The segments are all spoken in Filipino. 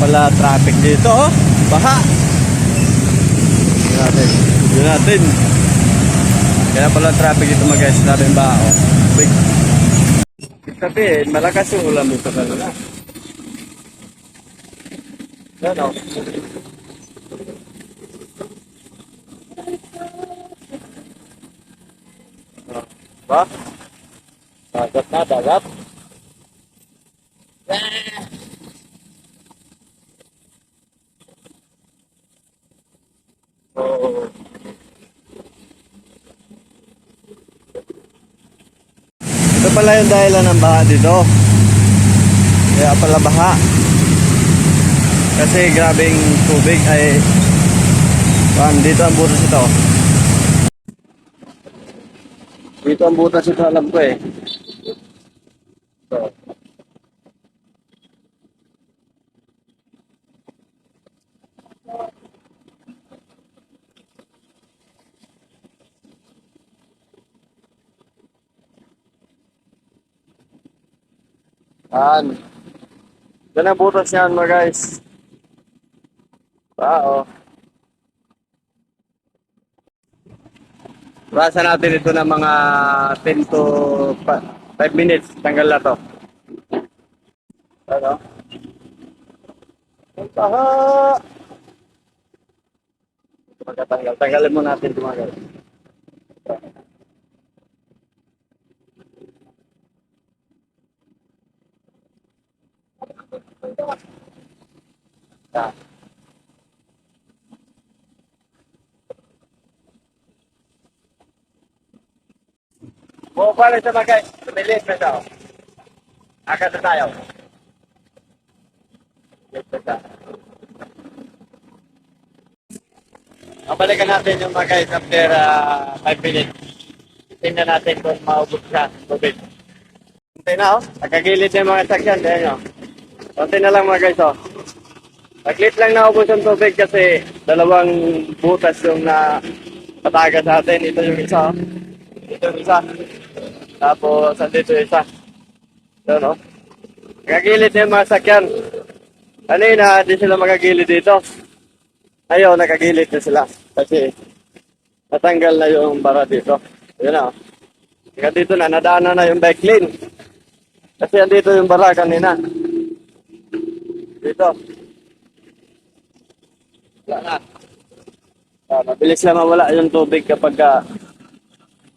pala traffic dito, oh. Baha. Yun natin. Yun natin. Kaya pala traffic dito mga guys. Yung baha, oh. Big. Sabihin, malakas yung ulam dito kanina. Yan. Oh, Ba? Dagat na, dagat. Oo. Pala yung dahilan ng baha dito. Kaya pala baha. Kasi grabing tubig ay Pan, dito ang butas ito. Dito ang butas ito alam ko eh. Yan. Yan ang butas yan mga guys. Wow. Rasa natin ito ng mga 10 to 5 minutes. Tanggal na to. Ano? Ang taha! Magkatanggal. Tanggalin mo natin ito mga guys. Yan. Buo pa rin sa mga guys. Tumilis na siya. oh. Agad na tayo. Babalikan natin yung mga guys after 5 minutes. Tingnan natin kung maubos siya. Tubig. Kunti na oh. Nakagilid na yung mga sakyan. Kaya nyo. Kunti na lang mga guys oh. Saglit lang naubos yung tubig kasi dalawang butas yung na pataga sa atin. Ito yung isa. Ito yung isa. Tapos, andito yung isa. Ito, no? Nakagilid na yung mga sakyan. Kanina, di sila magagilid dito. Ayaw, nakagilid na sila. Kasi, natanggal na yung bara dito. Yun na, oh. Dito na, nadaanan na yung bike lane. Kasi andito yung bara kanina. Dito. Na. Ah, mabilis lang mawala yung tubig kapag ah,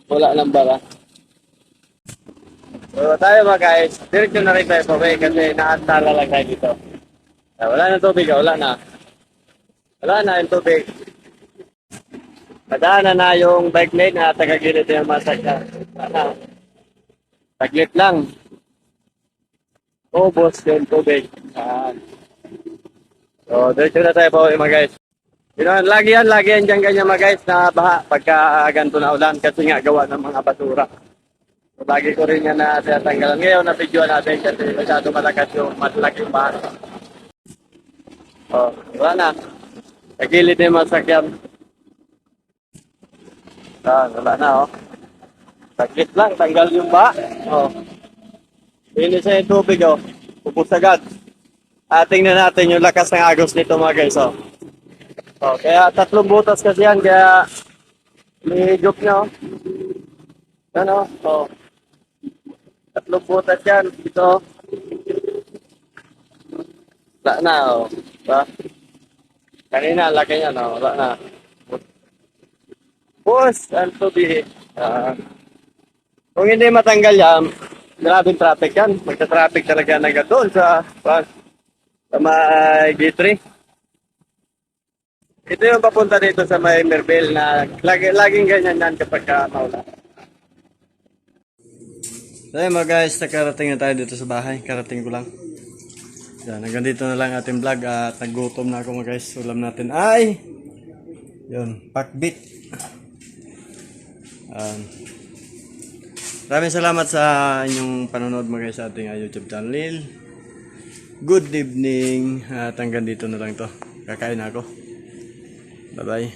wala ng bara. So tayo mga guys, diretso na rin tayo pauwi kasi naantala lang tayo dito. Ah, wala na tubig, ah, wala na. Wala na yung tubig. Padaanan na yung bike lane na tagagilid yung masakya. Wala. Taglit lang. Ubos yung tubig. Yan. So, diretso na tayo pauwi mga guys. Know, lagi yan, lagi yan dyan ganyan mga guys na baha pagka ganito na ulan kasi nga gawa ng mga basura. So, lagi ko rin yan na tinatanggalan. Ngayon, na-video natin kasi masyado malakas yung malaking baha. Oh, wala na. Nagilid na yung mga sakyan. Ah, wala na, oh. Saglit lang, tanggal yung baha. Oh. Linis na yung tubig, oh. Pupus. Ah, tingnan natin yung lakas ng agos nito mga guys, oh. Oh, kaya tatlong butas kasi yan, kaya may joke niya, oh. Yan, oh. oh. Tatlong butas yan, dito. Wala na, oh. Diba? Kanina, laki niya, no? Wala na. Boss, ang tubig. Ah. kung hindi matanggal yan, grabing traffic yan. Magta-traffic talaga na doon sa, sa, sa may G3. Ito yung papunta dito sa may Merville na lagi, laging ganyan yan kapag ka maulan. So mga guys, nakarating na tayo dito sa bahay. Karating ko lang. Yan, hanggang dito na lang ating vlog at nagutom na ako mga guys. Ulam natin ay yun, pakbit. Um, maraming salamat sa inyong panonood mga guys sa ating uh, YouTube channel. Good evening at hanggang dito na lang to. Kakain Bye-bye.